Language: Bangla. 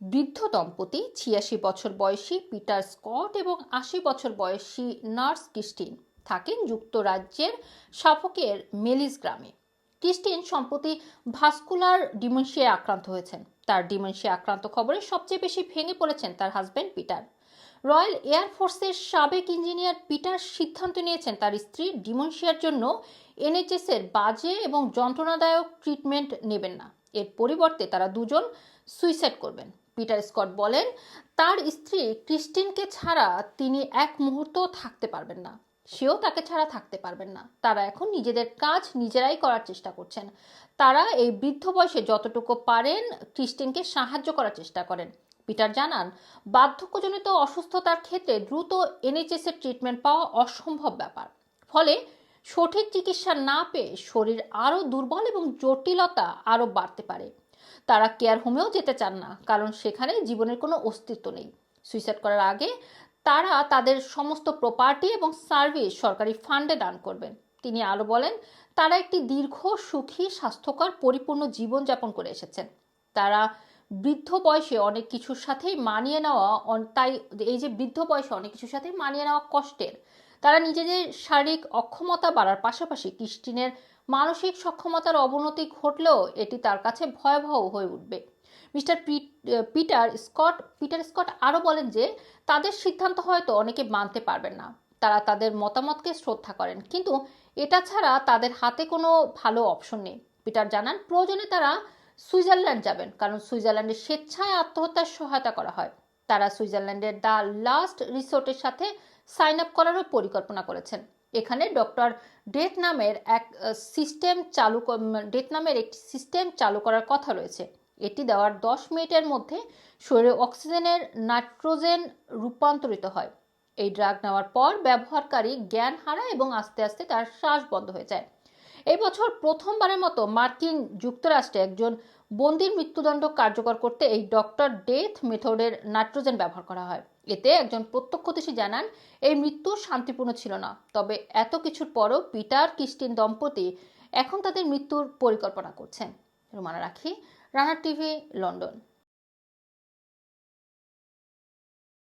বৃদ্ধ দম্পতি ছিয়াশি বছর বয়সী পিটার স্কট এবং আশি বছর বয়সী নার্স ক্রিস্টিন থাকেন যুক্তরাজ্যের সাফকের মেলিস গ্রামে। ক্রিস্টিন সম্প্রতি ভাস্কুলার ডিমেনশিয়ায় আক্রান্ত হয়েছেন। তার ডিমেনশিয়া আক্রান্ত খবরে সবচেয়ে বেশি ভেঙে পড়েছেন তার হাজব্যান্ড পিটার। রয়্যাল এয়ারফোর্সের সাবেক ইঞ্জিনিয়ার পিটার সিদ্ধান্ত নিয়েছেন তার স্ত্রী ডিমেনশিয়ার জন্য এনএচএস এর বাজে এবং যন্ত্রণাদায়ক ট্রিটমেন্ট নেবেন না। এর পরিবর্তে তারা দুজন সুইসাইড করবেন। পিটার স্কট বলেন, তার স্ত্রী ক্রিস্টিনকে ছাড়া তিনি এক মুহূর্ত থাকতে পারবেন না। সেও তাকে ছাড়া থাকতে পারবেন না। তারা এখন নিজেদের কাজ নিজেরাই করার চেষ্টা করছেন। তারা এই বৃদ্ধ বয়সে যতটুকু পারেন ক্রিস্টিনকে সাহায্য করার চেষ্টা করেন। পিটার জানান, বার্ধক্যজনিত অসুস্থতার ক্ষেত্রে দ্রুত এনএচএস এর ট্রিটমেন্ট পাওয়া অসম্ভব ব্যাপার। ফলে সঠিক চিকিৎসা না পেয়ে শরীর আরও দুর্বল এবং জটিলতা আরও বাড়তে পারে। তারা কেয়ার হোমেও যেতে চান না, কারণ সেখানে জীবনের কোনো অস্তিত্ব নেই। সুইসাইড করার আগে তারা তাদের সমস্ত প্রপার্টি এবং সার্ভিস সরকারি ফান্ডে দান করবেন। তিনি আরও বলেন, তারা একটি দীর্ঘ, সুখী, স্বাস্থ্যকর, পরিপূর্ণ জীবনযাপন করে এসেছেন। তারা বৃদ্ধ বয়সে অনেক কিছুর সাথেই মানিয়ে নেওয়া তাই এই যে বৃদ্ধ বয়সে অনেক কিছুর সাথে মানিয়ে নেওয়া কষ্টের। তারা নিজেদের শারীরিক অক্ষমতা বাড়ার পাশাপাশি ক্রিস্টিনের মানসিক সক্ষমতার অবনতি ঘটলেও এটি তার কাছে ভয়াবহ হয়ে উঠবে। Mister Peter Scott Peter Scott আরও বলেন যে, তাদের সিদ্ধান্ত হয়তো অনেকে মানতে পারবেন না। তারা তাদের মতামতকে শ্রদ্ধা করেন। কিন্তু এটা ছাড়া তাদের হাতে কোনো ভালো অপশন নেই। পিটার জানান, প্রয়োজনে তারা সুইজারল্যান্ড যাবেন, কারণ সুইজারল্যান্ডে স্বেচ্ছায় আত্মহত্যার সহায়তা করা হয়। তারা সুইজারল্যান্ডের দ্য লাস্ট রিসোর্টের সাথে সাইন আপ করারও পরিকল্পনা করেছেন। এখানে ডক্টর ডেথ নামের এক সিস্টেম চালু ডেথ নামের একটি সিস্টেম চালু করার কথা রয়েছে। এটি দেওয়ার দশ মিনিটের মধ্যে শরীরে অক্সিজেনের নাইট্রোজেন রূপান্তরিত হয়। এই ড্রাগ নেওয়ার পর ব্যবহারকারী জ্ঞান হারায় এবং আস্তে আস্তে তার শ্বাস বন্ধ হয়ে যায়। এই বছর প্রথমবারের মতো মার্কিন যুক্তরাষ্ট্রে একজন বন্দির মৃত্যুদণ্ড কার্যকর করতে এই ডক্টর ডেথ মেথডের নাইট্রোজেন ব্যবহার করা হয়। এতে একজন প্রত্যক্ষদর্শী জানান, এই মৃত্যু শান্তিপূর্ণ ছিল না। তবে এত কিছুর পরও পিটার ক্রিস্টিন দম্পতি এখন তাদের মৃত্যুর পরিকল্পনা করছেন। রোমানা রাখি, রানার টিভি, লন্ডন।